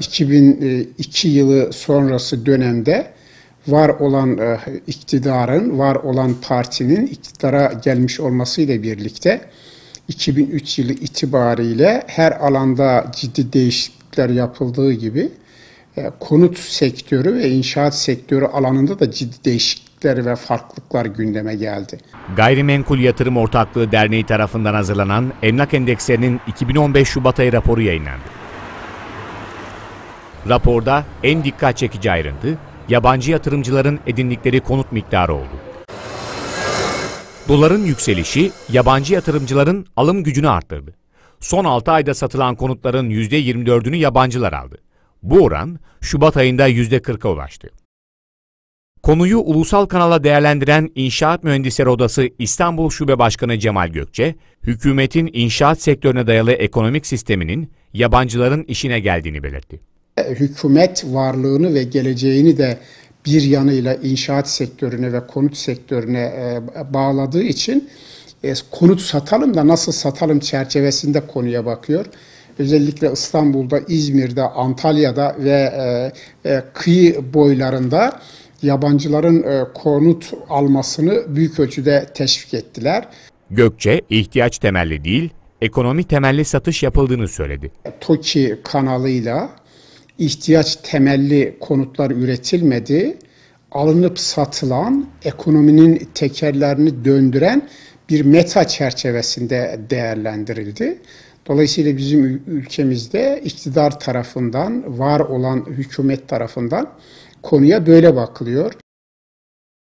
2002 yılı sonrası dönemde var olan e, iktidarın, var olan partinin iktidara gelmiş olmasıyla birlikte 2003 yılı itibariyle her alanda ciddi değişiklikler yapıldığı gibi e, konut sektörü ve inşaat sektörü alanında da ciddi değişiklikler ve farklılıklar gündeme geldi. Gayrimenkul Yatırım Ortaklığı Derneği tarafından hazırlanan Emlak Endekslerinin 2015 Şubat ayı raporu yayınlandı. Raporda en dikkat çekici ayrıntı, yabancı yatırımcıların edindikleri konut miktarı oldu. Doların yükselişi yabancı yatırımcıların alım gücünü arttırdı. Son 6 ayda satılan konutların %24'ünü yabancılar aldı. Bu oran Şubat ayında %40'a ulaştı. Konuyu ulusal kanala değerlendiren İnşaat Mühendisleri Odası İstanbul Şube Başkanı Cemal Gökçe, hükümetin inşaat sektörüne dayalı ekonomik sisteminin yabancıların işine geldiğini belirtti. Hükümet varlığını ve geleceğini de bir yanıyla inşaat sektörüne ve konut sektörüne e, bağladığı için e, konut satalım da nasıl satalım çerçevesinde konuya bakıyor. Özellikle İstanbul'da, İzmir'de, Antalya'da ve e, kıyı boylarında yabancıların konut almasını büyük ölçüde teşvik ettiler. Gökçe, ihtiyaç temelli değil, ekonomi temelli satış yapıldığını söyledi. TOKİ kanalıyla ihtiyaç temelli konutlar üretilmedi. Alınıp satılan, ekonominin tekerlerini döndüren bir meta çerçevesinde değerlendirildi. Dolayısıyla bizim ülkemizde iktidar tarafından, var olan hükümet tarafından konuya böyle bakılıyor.